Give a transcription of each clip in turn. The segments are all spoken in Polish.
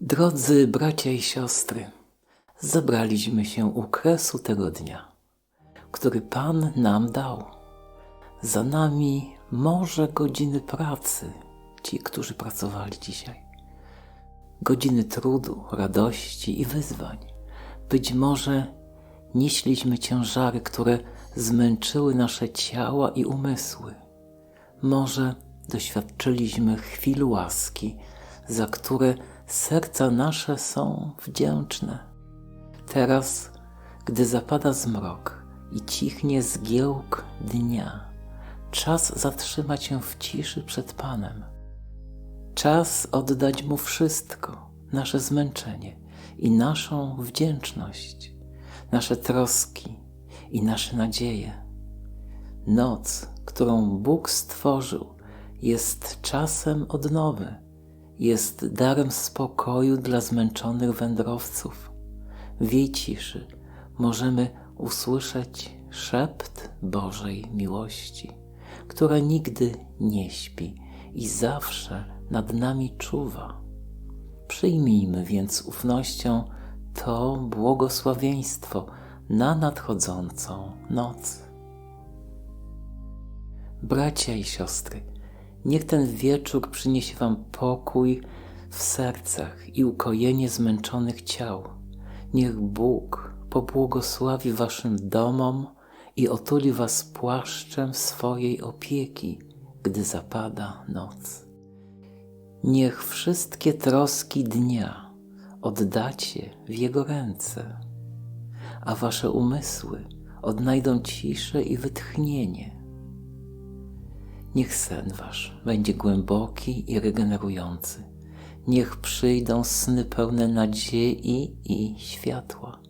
Drodzy bracia i siostry, zebraliśmy się u kresu tego dnia, który Pan nam dał. Za nami może godziny pracy, ci, którzy pracowali dzisiaj, godziny trudu, radości i wyzwań. Być może nieśliśmy ciężary, które zmęczyły nasze ciała i umysły. Może doświadczyliśmy chwil łaski, za które serca nasze są wdzięczne. Teraz, gdy zapada zmrok i cichnie zgiełk dnia, czas zatrzymać się w ciszy przed Panem. Czas oddać Mu wszystko, nasze zmęczenie i naszą wdzięczność, nasze troski i nasze nadzieje. Noc, którą Bóg stworzył, jest czasem odnowy, jest darem spokoju dla zmęczonych wędrowców. W jej ciszy możemy usłyszeć szept Bożej miłości, która nigdy nie śpi i zawsze nad nami czuwa. Przyjmijmy więc ufnością to błogosławieństwo na nadchodzącą noc. Bracia i siostry, niech ten wieczór przyniesie Wam pokój w sercach i ukojenie zmęczonych ciał. Niech Bóg pobłogosławi Waszym domom i otuli Was płaszczem swojej opieki, gdy zapada noc. Niech wszystkie troski dnia oddacie w Jego ręce, a Wasze umysły odnajdą ciszę i wytchnienie. Niech sen Wasz będzie głęboki i regenerujący. Niech przyjdą sny pełne nadziei i światła.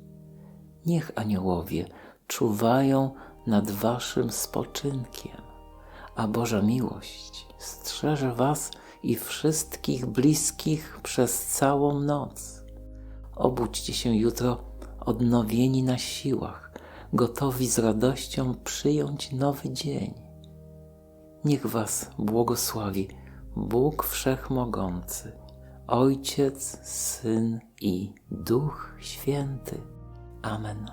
Niech aniołowie czuwają nad Waszym spoczynkiem, a Boża miłość strzeże Was i wszystkich bliskich przez całą noc. Obudźcie się jutro odnowieni na siłach, gotowi z radością przyjąć nowy dzień. Niech Was błogosławi Bóg Wszechmogący, Ojciec, Syn i Duch Święty. Amen.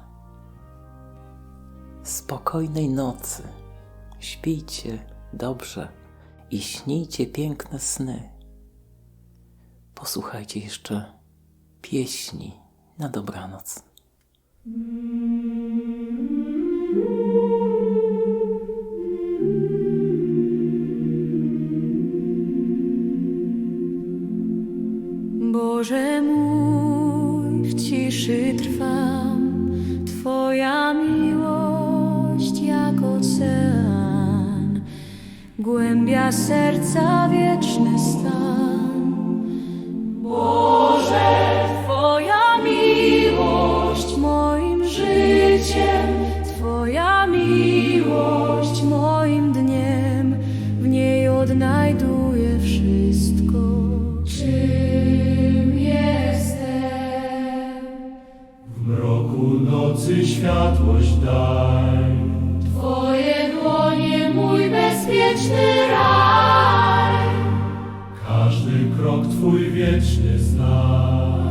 Spokojnej nocy, śpijcie dobrze i śnijcie piękne sny. Posłuchajcie jeszcze pieśni na dobranoc. Boże ciszy trwam, Twoja miłość jak ocean, głębia serca wieczny stan. Boże, nocy światłość daj. Twoje dłonie mój bezpieczny raj. Każdy krok Twój wieczny znak.